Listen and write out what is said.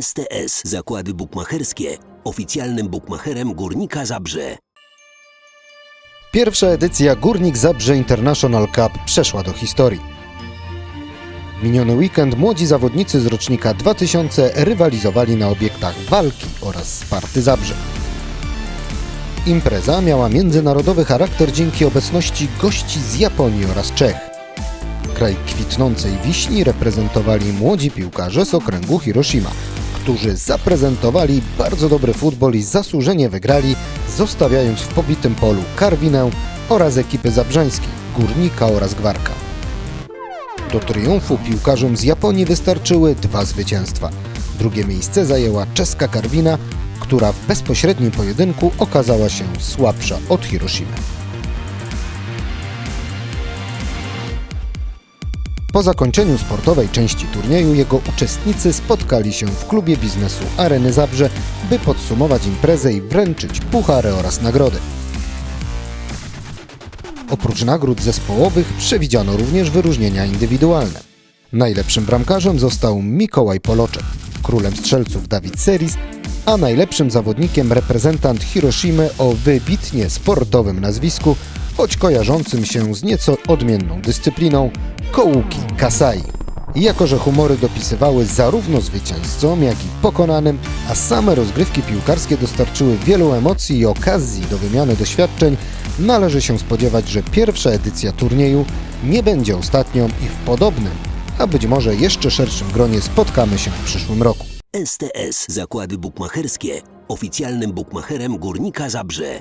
STS Zakłady Bukmacherskie, oficjalnym bukmacherem Górnika Zabrze. Pierwsza edycja Górnik Zabrze International Cup przeszła do historii. W miniony weekend młodzi zawodnicy z rocznika 2000 rywalizowali na obiektach walki oraz Sparty Zabrze. Impreza miała międzynarodowy charakter dzięki obecności gości z Japonii oraz Czech. Kraj kwitnącej wiśni reprezentowali młodzi piłkarze z okręgu Hiroshima, którzy zaprezentowali bardzo dobry futbol i zasłużenie wygrali, zostawiając w pobitym polu Karwinę oraz ekipy zabrzańskie, Górnika oraz Gwarka. Do triumfu piłkarzom z Japonii wystarczyły dwa zwycięstwa. Drugie miejsce zajęła czeska Karwina, która w bezpośrednim pojedynku okazała się słabsza od Hiroshimy. Po zakończeniu sportowej części turnieju jego uczestnicy spotkali się w klubie biznesu Areny Zabrze, by podsumować imprezę i wręczyć puchary oraz nagrody. Oprócz nagród zespołowych przewidziano również wyróżnienia indywidualne. Najlepszym bramkarzem został Mikołaj Poloczek, królem strzelców Dawid Seris, a najlepszym zawodnikiem reprezentant Hiroshimy o wybitnie sportowym nazwisku, choć kojarzącym się z nieco odmienną dyscypliną Kołuki Kasai. Jako, że humory dopisywały zarówno zwycięzcom, jak i pokonanym, a same rozgrywki piłkarskie dostarczyły wielu emocji i okazji do wymiany doświadczeń, należy się spodziewać, że pierwsza edycja turnieju nie będzie ostatnią i w podobnym, a być może jeszcze szerszym gronie spotkamy się w przyszłym roku. STS Zakłady Bukmacherskie, oficjalnym bukmacherem Górnika Zabrze.